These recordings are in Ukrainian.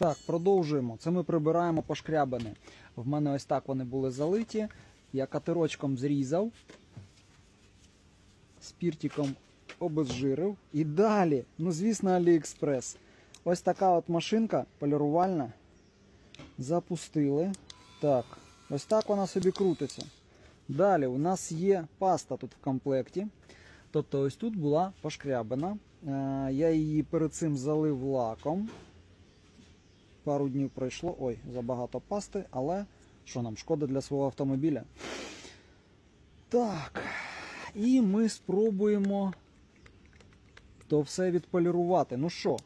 Так, продовжуємо. Це ми прибираємо пошкрябини. В мене ось так вони були залиті. Я катерочком зрізав, спіртиком обезжирив. І далі, ну звісно, Аліекспрес. Ось така от машинка полірувальна. Запустили. Так, ось так вона собі крутиться. Далі у нас є паста тут в комплекті. Тобто ось тут була пошкрябина. Е, Я її перед цим залив лаком. Пару днів пройшло. Ой, забагато пасти, але що нам, шкода для свого автомобіля. Так. І ми спробуємо то все відполірувати. Ну що,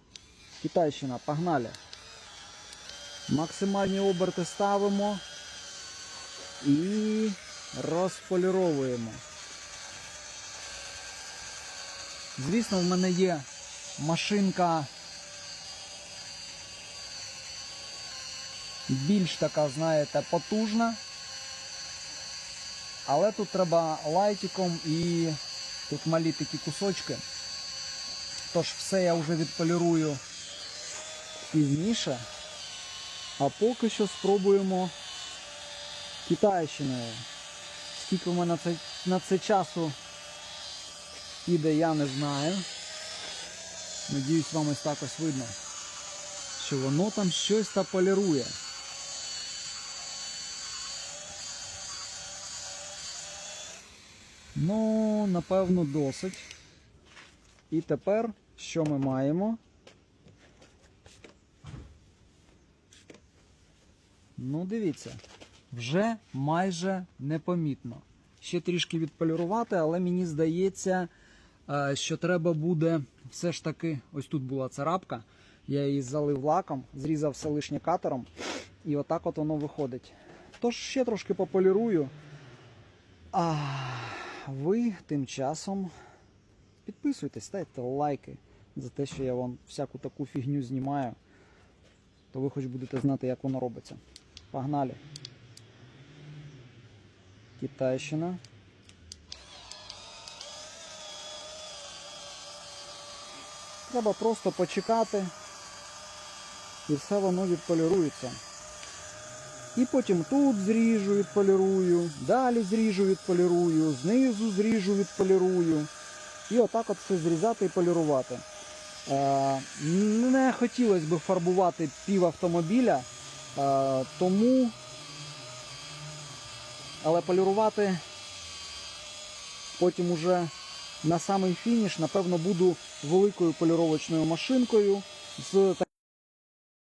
Китайщина, погнали. Максимальні оберти ставимо і розполіровуємо. Звісно, в мене є машинка більш така, знаєте, потужна. Але тут треба лайтиком і тут малі такі кусочки. Тож все я вже відполірую пізніше. А поки що спробуємо китайщиною. Скільки в мене на це, на це часу піде, я не знаю. Надіюсь, вам ось так ось видно, що воно там щось та полірує. Ну, напевно, досить. І тепер що ми маємо? Ну, дивіться, вже майже непомітно. Ще трішки відполірувати, але мені здається, е, що треба буде все ж таки. Ось тут була царапка. Я її залив лаком, зрізав все лишнє катером, і отак от воно виходить. Тож ще трошки пополірую. А ви тим часом підписуйтесь, ставте лайки за те, що я вам всяку таку фігню знімаю, то ви хоч будете знати, як воно робиться. Погнали. Китайщина. Треба просто почекати і все воно відполірується. І потім тут зріжу, відполірую, далі зріжу, відполірую, знизу зріжу, відполірую. І отак от все зрізати і полірувати. Е, не хотілося б фарбувати пів автомобіля, е, тому, але полірувати потім уже на самий фініш, напевно, буду великою поліровочною машинкою з